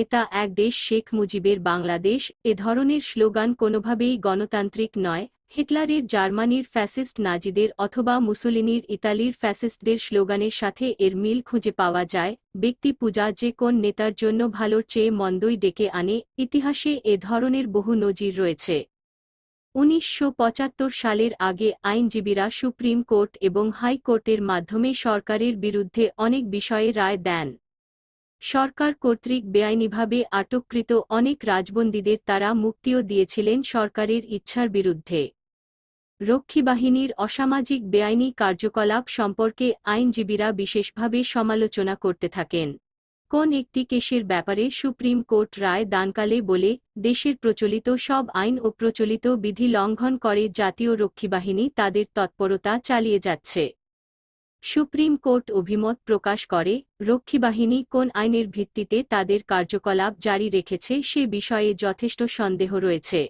নেতা এক দেশ শেখ মুজিবের বাংলাদেশ, এ ধরনের স্লোগান কোনোভাবেই গণতান্ত্রিক নয়, হিটলারের জার্মানির ফ্যাসিস্ট নাজিদের অথবা মুসোলিনির ইতালির ফ্যাসিস্টদের স্লোগানের সাথে এর মিল খুঁজে পাওয়া যায়, ব্যক্তি পূজা যে কোন নেতার জন্য ভালোর চেয়ে মন্দই ডেকে আনে, ইতিহাসে এ ধরনের বহু নজির রয়েছে। উনিশশো পঁচাত্তর সালের আগে আইনজীবীরা সুপ্রিম কোর্ট এবং হাইকোর্টের মাধ্যমে সরকারের বিরুদ্ধে অনেক বিষয়ে রায় দেন। সরকার কর্তৃক বেআইনিভাবে আটককৃত অনেক রাজবন্দীদের তারা মুক্তিও দিয়েছিলেন সরকারের ইচ্ছার বিরুদ্ধে। রক্ষী বাহিনীর অসামাজিক বেআইনি কার্যকলাপ সম্পর্কে আইনজীবীরা বিশেষভাবে সমালোচনা করতে থাকেন। কোন একটি কেসের ব্যাপারে সুপ্রিম কোর্ট রায় দানকালে বলে, দেশের প্রচলিত সব আইন ও প্রচলিত বিধি লঙ্ঘন করে জাতীয় রক্ষী বাহিনী তাদের তৎপরতা চালিয়ে যাচ্ছে। সুপ্রিম কোর্ট অভিমত প্রকাশ করে রক্ষী বাহিনী কোন আইনের ভিত্তিতে তাদের কার্যকলাপ জারি রেখেছে সে বিষয়ে যথেষ্ট সন্দেহ রয়েছে।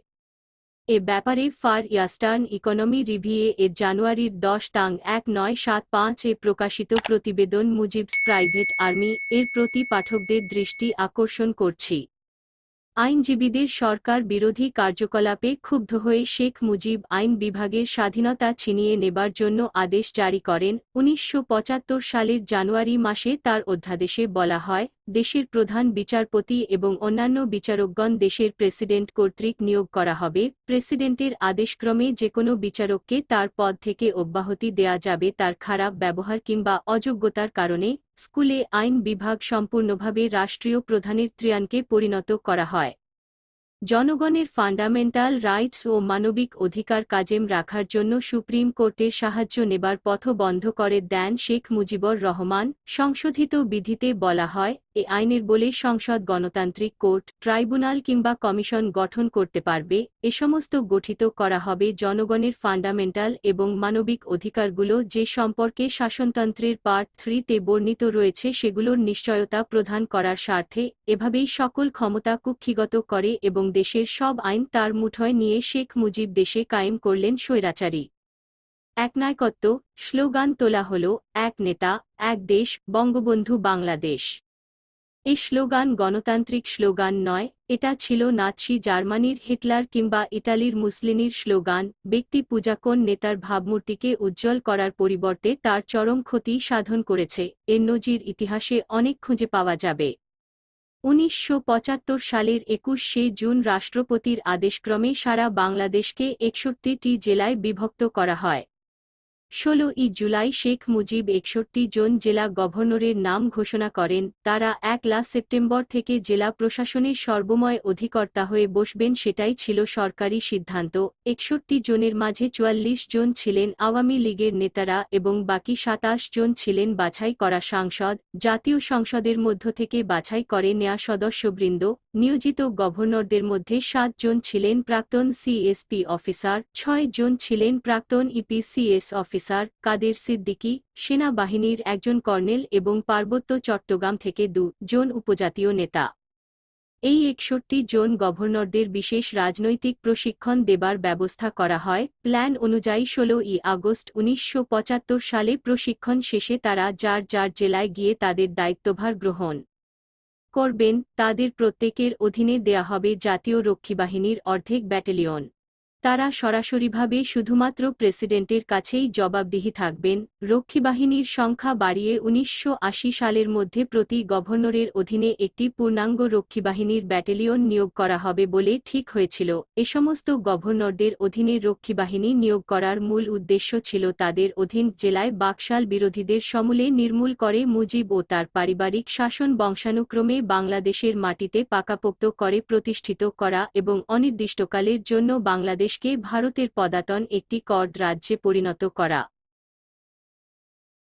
এ ব্যাপারে ফার ইয়াস্টার্ন ইকোনমি রিভিয়ে এর জানুয়ারির দশ তাং এক নয় সাত পাঁচ এ প্রকাশিত প্রতিবেদন মুজিবস প্রাইভেট আর্মি এর প্রতি পাঠকদের দৃষ্টি আকর্ষণ করছি। আইনজীবীদের সরকার বিরোধী কার্যকলাপে ক্ষুব্ধ হয়ে শেখ মুজিব আইন বিভাগের স্বাধীনতা ছিনিয়ে নেবার জন্য আদেশ জারি করেন। উনিশশো পঁচাত্তর সালের জানুয়ারি মাসে তার অধ্যাদেশে বলা হয়, দেশের প্রধান বিচারপতি এবং অন্যান্য বিচারকগণ দেশের প্রেসিডেন্ট কর্তৃক নিয়োগ করা হবে। প্রেসিডেন্টের আদেশক্রমে যে কোনো বিচারককে তার পদ থেকে অব্যাহতি দেয়া যাবে তার খারাপ ব্যবহার কিংবা অযোগ্যতার কারণে। স্কুলে আইন বিভাগ সম্পূর্ণভাবে রাষ্ট্রীয় প্রধানের ত্রিয়ানকে পরিণত করা হয়। জনগণের ফান্ডামেন্টাল রাইটস ও মানবিক অধিকার কাজেম রাখার জন্য সুপ্রিম কোর্টের সাহায্য নেবার পথ বন্ধ করে দেন শেখ মুজিবর রহমান। সংশোধিত বিধিতে বলা হয়, এ আইনের বলে সংসদ গণতান্ত্রিক কোর্ট, ট্রাইব্যুনাল কিংবা কমিশন গঠন করতে পারবে। এ সমস্ত গঠিত করা হবে জনগণের ফান্ডামেন্টাল এবং মানবিক অধিকারগুলো যে সম্পর্কে শাসনতন্ত্রের পার্ট থ্রিতে বর্ণিত রয়েছে সেগুলোর নিশ্চয়তা প্রদান করার স্বার্থে এভাবেই সকল ক্ষমতা কুক্ষিগত করে এবং দেশের সব আইন তার মুঠোয় নিয়ে শেখ মুজিব দেশে কায়েম করলেন স্বৈরাচারী। একনায়কত্ব স্লোগান তোলা হল, এক নেতা, এক দেশ, বঙ্গবন্ধু বাংলাদেশ। এই স্লোগান গণতান্ত্রিক স্লোগান নয়, এটা ছিল নাৎসি জার্মানির হিটলার কিংবা ইটালির মুসলিনির স্লোগান, ব্যক্তি পূজাকোন নেতার ভাবমূর্তিকে উজ্জ্বল করার পরিবর্তে তার চরম ক্ষতি সাধন করেছে, এর নজির ইতিহাসে অনেক খুঁজে পাওয়া যাবে। উনিশশো পঁচাত্তর সালের একুশে জুন রাষ্ট্রপতির আদেশক্রমে সারা বাংলাদেশকে একষট্টিটি জেলায় বিভক্ত করা হয়। ষোলো ই জুলাই শেখ মুজিব একষট্টি জন জেলা গভর্নরের নাম ঘোষণা করেন, তারা একলা সেপ্টেম্বর থেকে জেলা প্রশাসনের সর্বময় অধিকর্তা হয়ে বসবেন সেটাই ছিল সরকারি সিদ্ধান্ত। একষট্টি জনের মাঝে চুয়াল্লিশ জন ছিলেন আওয়ামী লীগের নেতারা এবং বাকি সাতাশ জন ছিলেন বাছাই করা সাংসদ। জাতীয় সংসদের মধ্য থেকে বাছাই করে নেয়া সদস্যবৃন্দ, নিয়োজিত গভর্নরদের মধ্যে সাত জন ছিলেন প্রাক্তন সিএসপি অফিসার, ছয় জন ছিলেন প্রাক্তন ইপিসিএস অফিসার। কাদের সিদ্দিকী, সেনাবাহিনীর একজন কর্নেল এবং পার্বত্য চট্টগ্রাম থেকে দু জন উপজাতীয় নেতা। এই একষট্টি জন গভর্নরদের বিশেষ রাজনৈতিক প্রশিক্ষণ দেবার ব্যবস্থা করা হয়। প্ল্যান অনুযায়ী ষোলো ই আগস্ট উনিশশো পঁচাত্তর সালে প্রশিক্ষণ শেষে তারা যার যার জেলায় গিয়ে তাদের দায়িত্বভার গ্রহণ করবেন, তাদের প্রত্যেকের অধীনে দেয়া হবে জাতীয় রক্ষী বাহিনীর অর্ধেক ব্যাটালিয়ন। তারা সরাসরিভাবে শুধুমাত্র প্রেসিডেন্টের কাছেই জবাবদিহি থাকবেন। রক্ষী বাহিনীর সংখ্যা বাড়িয়ে উনিশশো আশি সালের মধ্যে প্রতি গভর্নরের অধীনে একটি পূর্ণাঙ্গ রক্ষী বাহিনীর ব্যাটালিয়ন নিয়োগ করা হবে বলে ঠিক হয়েছিল। এ সমস্ত গভর্নরদের অধীনে রক্ষী বাহিনী নিয়োগ করার মূল উদ্দেশ্য ছিল তাদের অধীন জেলায় বাকশাল বিরোধীদের সমূলে নির্মূল করে মুজিব ও তার পারিবারিক শাসন বংশানুক্রমে বাংলাদেশের মাটিতে পাকাপোক্ত করে প্রতিষ্ঠিত করা এবং অনির্দিষ্টকালের জন্য বাংলাদেশ দেশকে ভারতের পদাতন একটি কর্দ রাজ্যে পরিণত করা।